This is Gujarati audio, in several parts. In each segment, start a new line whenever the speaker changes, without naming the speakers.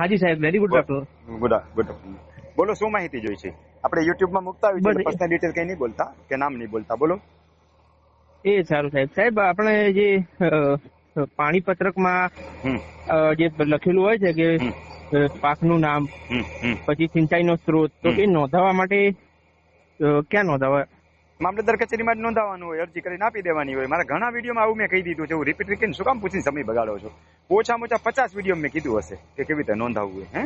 હાજી સાહેબ very good doctor
good good બોલો શું માહિતી જોઈ છે? આપણે યુટ્યુબમાં મુકતા આવી છે પર્સનલ ડિટેલ કઈ નહીં બોલતા કે નામ નહીં બોલતા. બોલો.
એ સારું સાહેબ. સાહેબ આપણે જે પાણી પત્રકમાં જે લખેલું હોય છે કે પાકનું નામ પછી સિંચાઈનો સ્ત્રોત તો એ નોંધાવા માટે ક્યાં નોંધાવા?
મામલતદાર કચેરીમાં જ નોંધાવવાનું હોય અરજી કરીને આપી દેવાની હોય. મારા ઘણા વિડીયોમાં આવું મેં કહી દીધું છે હું રિપીટ રિપીટ શું કામ પૂછીને સમય બગાડો છો? ઓછામાં ઓછા પચાસ વીડિયો મેં કીધું હશે કે કેવી રીતે નોંધાવવું હે?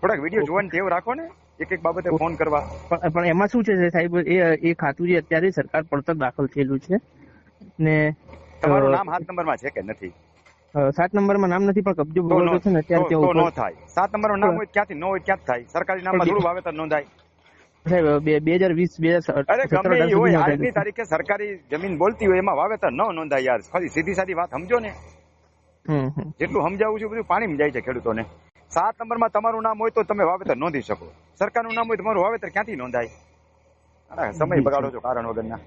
થોડાક વીડિયો જોવાની ટેવ રાખો ને એક એક બાબતે ફોન કરવા.
પણ એમાં શું છે સાહેબ એ એ ખાતું જે અત્યારે સરકાર પડતર દાખલ થયેલું છે ને
તમારું નામ હાથ નંબરમાં છે કે નથી?
સાત નંબરમાં નામ નથી પણ કબજો
બોલો
છે ને અત્યારે ત્યાં
નો થાય. સાત નંબરનું નામ હોય ક્યાંથી ન હોય ક્યાંથી થાય. સરકારી નામમાં થોડું વાવેતર નોંધાય.
બે હજાર વીસ બે હજાર
અરે ગમે હોય આજની તારીખે સરકારી જમીન બોલતી હોય એમાં વાવેતર ન નોંધાય યાર. ફરી સીધી સાદી વાત સમજો ને. જેટલું સમજાવું છું બધું પાણીમાં જાય છે ખેડૂતોને. સાત નંબરમાં તમારું નામ હોય તો તમે વાવેતર નોંધી શકો. સરકારનું નામ હોય તમારું વાવેતર ક્યાંથી નોંધાય? સમય બગાડો છો કારણ વગરના.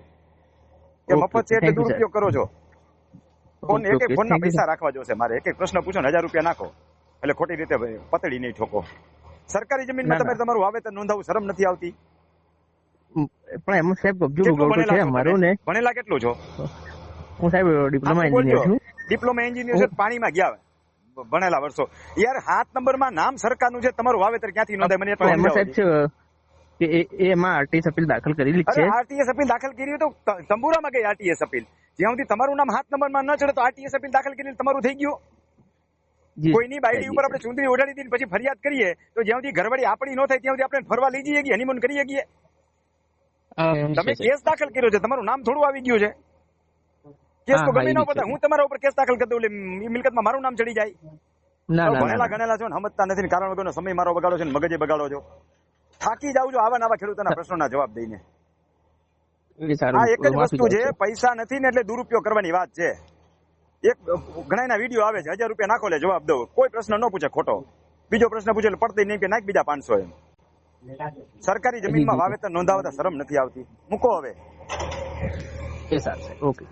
કે મફત છે એટલે દુરુપયોગ કરો છો. ફોન એક એક ફોનના પૈસા રાખવા જોશે મારે. એક એક પ્રશ્ન પૂછો ને હજાર રૂપિયા નાખો. એટલે ખોટી રીતે પતડી નહીં ઠોકો. સરકારી જમીનમાં
ના,
તમે તમારું વાવેતર નોંધાવું શરમ નથી આવતી?
પણ એમાં સાહેબ?
ભણેલા કેટલું છો?
હું સાહેબ ડિપ્લોમા એન્જિનિયર છું.
ડિપ્લોમા એન્જિનિયર છે પાણીમાં ગયા ભણેલા વર્ષો. યાર સાત નંબરમાં નામ સરકારનું છે તમારું વાવેતર ક્યાંથી નોંધાય મને
સાહેબ કે એમાં આરટી અપીલ દાખલ કરેલી છે.
આરટીએસ અપીલ દાખલ કરી તો તંબુરામાં ગઈ આરટીએસ અપીલ? જ્યાં સુધી તમારું નામ હાથ નંબરમાં ન ચડે તો આરટીએસ અપીલ દાખલ કરી તમારું થઈ ગયું. કોઈની બાયડી ઉપર આપણે ચૂંટણી ઓઢાડી દીધી પછી ફરિયાદ કરીએ તો જ્યાં સુધી ઘરવાળી આપણી ન થાય ત્યાં સુધી આપણે ફરવા લઈ જઈએ હનીમૂન કરી શકીએ તમે કેસ દાખલ કર્યો છે તમારું નામ થોડું આવી ગયું છે. કેસ તો ગમે ન પતા. હું તમારા ઉપર કેસ દાખલ કરી દઉં એટલે મિલકતમાં મારું નામ ચડી જાય.
ના ના,
ભણેલા ગણેલા છો ને સમજતા નથી ને કારણ વગરનો સમય મારો બગાડો છે ને મગજે બગાડો છો. થાકી જાવ છો આવા નવા ખેડૂતોના પ્રશ્નોના જવાબ દઈને. આ એક જ વસ્તુ છે પૈસા નથી ને એટલે દુરુપયોગ કરવાની વાત છે. એક ઘણા વીડિયો આવે છે હજાર રૂપિયા નાખો લે જવાબ દો કોઈ પ્રશ્ન ન પૂછે ખોટો. બીજો પ્રશ્ન પૂછે પડતી નહીં કે નાખ બીજા પાંચસો એમ. સરકારી જમીનમાં વાવેતર નોંધાવતા શરમ નથી આવતી. મૂકો હવે.
એ સારું ઓકે.